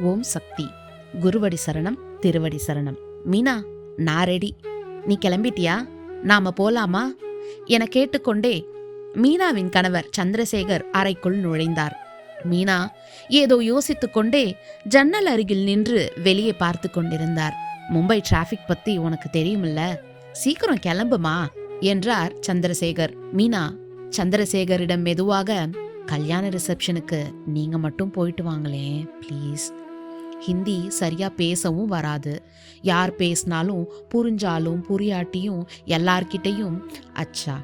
ஓம் சக்தி. குருவடி சரணம் திருவடி சரணம். மீனா நான் ரெடி. நீ கிளம்பிட்டியா? நாம போலாமா? என கேட்டுக்கொண்டே மீனாவின் கணவர் சந்திரசேகர் அறைக்குள் நுழைந்தார். மீனா ஏதோ யோசித்துக்கொண்டே ஜன்னல் அருகில் நின்று வெளியே பார்த்து கொண்டிருந்தார். மும்பை டிராஃபிக் பத்தி உனக்கு தெரியுமில்ல? சீக்கிரம் கிளம்புமா? என்றார் சந்திரசேகர். மீனா சந்திரசேகரிடம் மெதுவாக கல்யாண ரிசப்ஷனுக்கு நீங்க மட்டும் போயிட்டு வாங்களேன் ப்ளீஸ். ஹிந்தி சரியாக பேசவும் வராது. யார் பேசினாலும் புரிஞ்சாலும் புரியாட்டியும் எல்லார்கிட்டையும் அச்சா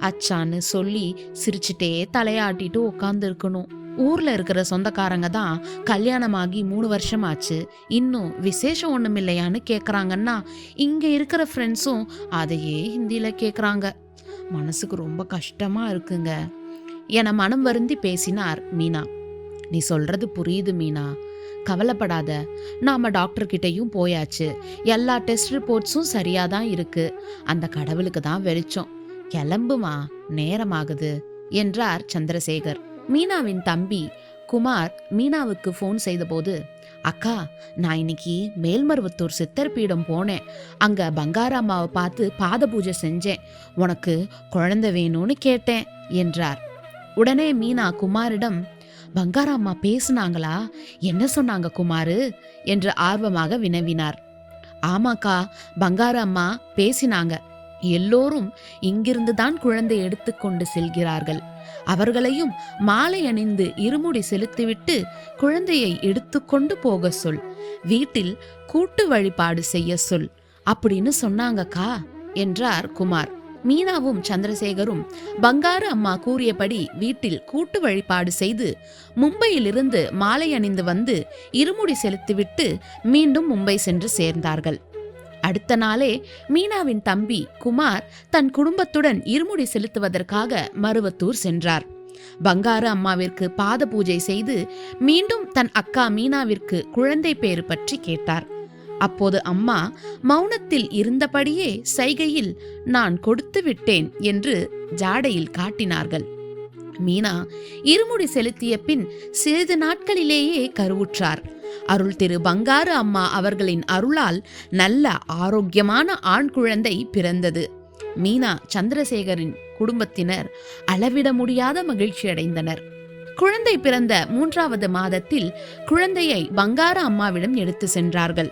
அச்சான்னு சொல்லி சிரிச்சிட்டே தலையாட்டிட்டு உட்காந்துருக்கணும் இருக்கணும் இருக்கிற சொந்தக்காரங்க தான் கல்யாணமாகி மூணு வருஷம் ஆச்சு இன்னும் விசேஷம் ஒன்றும் இல்லையான்னு கேட்குறாங்கன்னா இங்கே இருக்கிற ஃப்ரெண்ட்ஸும் அதையே ஹிந்தியில் கேட்குறாங்க மனசுக்கு ரொம்ப கஷ்டமாக இருக்குங்க. என மனம் வருந்தி பேசினார் மீனா. நீ சொல்றது புரியுது மீனா. கவலைப்படாத. நாம டாக்டர் கிட்டேயும் போயாச்சு. எல்லா டெஸ்ட் ரிப்போர்ட்ஸும் சரியா தான் இருக்கு. அந்த கடவுளுக்கு தான் வெளிச்சம். கிளம்புமா? நேரமாகுது என்றார் சந்திரசேகர். மீனாவின் தம்பி குமார் மீனாவுக்கு ஃபோன் செய்தபோது அக்கா நான் இன்னைக்கு மேல்மருவத்தூர் சித்தர் பீடம் போனேன். அங்க பங்காரம்மாவை பார்த்து பாத பூஜை செஞ்சேன். உனக்கு குழந்தை வேணும்னு கேட்டேன் என்றார். உடனே மீனா குமாரிடம் பங்காராம்மா பேசுனாங்களா? என்ன சொன்னாங்க குமாரு? என்று ஆர்வமாக வினவினார். ஆமாக்கா பங்காராம்மா பேசினாங்க. எல்லோரும் இங்கிருந்து தான் குழந்தை எடுத்துக்கொண்டு செல்கிறார்கள். அவர்களையும் மாலை அணிந்து இருமுடி செலுத்திவிட்டு குழந்தையை எடுத்துக்கொண்டு போக சொல். வீட்டில் கூட்டு வழிபாடு செய்ய சொல். அப்படின்னு சொன்னாங்கக்கா என்றார் குமார். மீனாவும் சந்திரசேகரும் பங்காரு அம்மா கூறியபடி வீட்டில் கூட்டு வழிபாடு செய்து மும்பையிலிருந்து மாலை அணிந்து வந்து இருமுடி செலுத்திவிட்டு மீண்டும் மும்பை சென்று சேர்ந்தார்கள். அடுத்த நாளே மீனாவின் தம்பி குமார் தன் குடும்பத்துடன் இருமுடி செலுத்துவதற்காக மருவத்தூர் சென்றார். பங்காரு அம்மாவிற்கு பாத பூஜை செய்து மீண்டும் தன் அக்கா மீனாவிற்கு குழந்தை பேறு பற்றி கேட்டார். அப்போது அம்மா மௌனத்தில் இருந்தபடியே சைகையில் நான் கொடுத்து விட்டேன் என்று ஜாடையில் காட்டினார்கள். மீனா இருமுடி செலுத்திய பின் சிறிது நாட்களிலேயே கருவுற்றார். அருள் திரு பங்காரு அம்மா அவர்களின் அருளால் நல்ல ஆரோக்கியமான ஆண் குழந்தை பிறந்தது. மீனா சந்திரசேகரின் குடும்பத்தினர் அளவிட முடியாத மகிழ்ச்சி அடைந்தனர். குழந்தை பிறந்த மூன்றாவது மாதத்தில் குழந்தையை பங்கார அம்மாவிடம் எடுத்து சென்றார்கள்.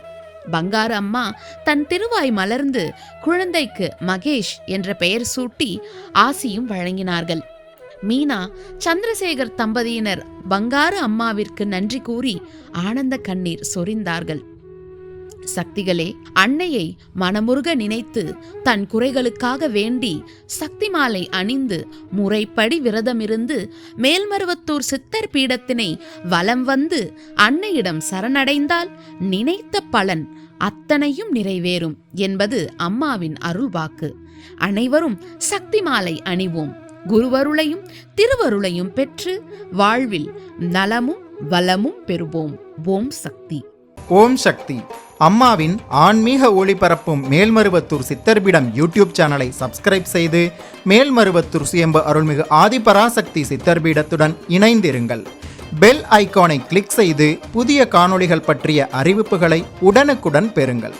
பங்காரு அம்மா தன் திருவாய் மலர்ந்து குழந்தைக்கு மகேஷ் என்ற பெயர் சூட்டி ஆசியும் வழங்கினார்கள். மீனா சந்திரசேகர் தம்பதியினர் பங்காரு அம்மாவிற்கு நன்றி கூறி ஆனந்த கண்ணீர் சொரிந்தார்கள். சக்திகளே அன்னையை மனமுருக நினைத்து தன் குறைகளுக்காக வேண்டி சக்தி மாலை அணிந்து முறைப்படி விரதமிருந்து மேல்மருவத்தூர் சித்தர் பீடத்தினை வலம் வந்து அன்னையிடம் சரணடைந்தால் நினைத்த பலன் அத்தனையும் நிறைவேறும் என்பது அம்மாவின் அருள்வாக்கு. அனைவரும் சக்தி மாலை அணிவோம். குருவருளையும் திருவருளையும் பெற்று வாழ்வில் நலமும் வளமும் பெறுவோம். ஓம் சக்தி. ஓம் சக்தி. அம்மாவின் ஆன்மீக ஒளிபரப்பும் மேல்மருவத்தூர் சித்தர்பிடம் யூடியூப் சேனலை சப்ஸ்கிரைப் செய்து மேல்மருவத்தூர் சுயம்பு அருள்மிகு ஆதிபராசக்தி சித்தர்பீடத்துடன் இணைந்திருங்கள். பெல் ஐகானை கிளிக் செய்து புதிய காணொளிகள் பற்றிய அறிவிப்புகளை உடனுக்குடன் பெறுங்கள்.